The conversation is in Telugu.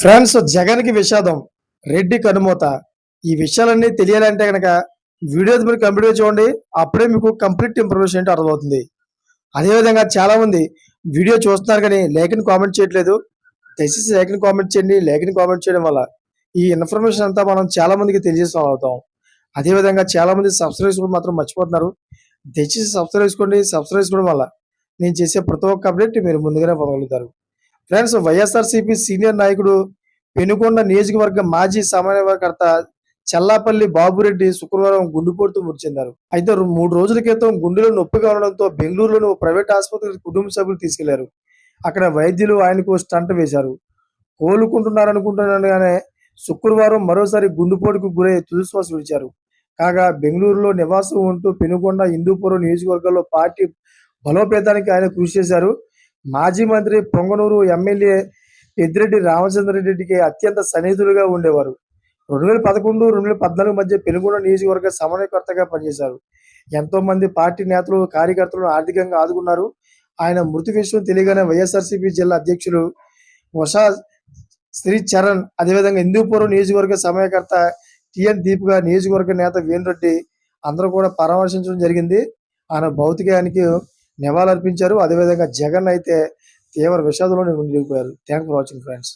ఫ్రెండ్స్ జగన్కి విషాదం. రెడ్డి కనుమూత. ఈ విషయాలన్నీ తెలియాలంటే కనుక వీడియో మీరు కంప్లీట్ చూడండి. అప్పుడే మీకు కంప్లీట్ ఇన్ఫర్మేషన్ ఏంటో అర్థమవుతుంది. అదేవిధంగా చాలా మంది వీడియో చూస్తున్నారు కానీ లేఖని కామెంట్ చేయట్లేదు. దయచేసి లేఖని కామెంట్ చేయండి. లేఖని కామెంట్ చేయడం వల్ల ఈ ఇన్ఫర్మేషన్ అంతా మనం చాలా మందికి తెలియజేసిన అవుతాం. అదేవిధంగా చాలా మంది సబ్స్క్రైబ్ కూడా మాత్రం మర్చిపోతున్నారు. దయచేసి సబ్స్క్రైబ్ చేసుకోండి. సబ్స్క్రైబ్ చేసుకోవడం వల్ల నేను చేసే ప్రతి ఒక్క అప్డేట్ మీరు ముందుగానే పొందగలుగుతారు. ఫ్రెండ్స్ వైఎస్ఆర్సీపీ సీనియర్ నాయకుడు పెనుకొండ నియోజకవర్గ మాజీ సమన్వయకర్త చల్లాపల్లి బాబురెడ్డి శుక్రవారం గుండెపోటుతో మృతి చెందారు అయితే మూడు రోజుల క్రితం గుండెలో నొప్పిగా ఉండడంతో బెంగళూరులోని ఓ ప్రైవేట్ ఆసుపత్రికి కుటుంబ సభ్యులు తీసుకెళ్ళారు. అక్కడ వైద్యులు ఆయనకు స్టంట్ వేశారు. కోలుకుంటున్నారనుకుంటున్నాగానే శుక్రవారం మరోసారి గుండెపోటుకు గురై తుదిశ్వాస విడిచారు. కాగా బెంగళూరులో నివాసం ఉంటూ పెనుకొండ హిందూపురం నియోజకవర్గంలో పార్టీ బలోపేతానికి ఆయన కృషి చేశారు. మాజీ మంత్రి పొంగనూరు ఎమ్మెల్యే పెద్దిరెడ్డి రామచంద్రరెడ్డికి అత్యంత సన్నిహితులుగా ఉండేవారు. రెండు వేల పదకొండు రెండు వేల పద్నాలుగు మధ్య పెనుగొండ నియోజకవర్గ సమన్వయకర్తగా పనిచేశారు. ఎంతో మంది పార్టీ నేతలు కార్యకర్తలను ఆర్థికంగా ఆదుకున్నారు. ఆయన మృతి విషయం తెలియగానే వైఎస్ఆర్సీపీ జిల్లా అధ్యక్షులు వషా శ్రీ చరణ్ అదేవిధంగా హిందూపురం నియోజకవర్గ సమయకర్త టిఎన్ దీప్గా నియోజకవర్గ నేత వేణురెడ్డి అందరూ కూడా పరామర్శించడం జరిగింది. ఆయన భౌతికానికి నివాళులర్పించారు. అదేవిధంగా జగన్ అయితే తీవ్ర విషాదంలో నిలిగిపోయారు థ్యాంక్ ఫర్ వాచింగ్ ఫ్రెండ్స్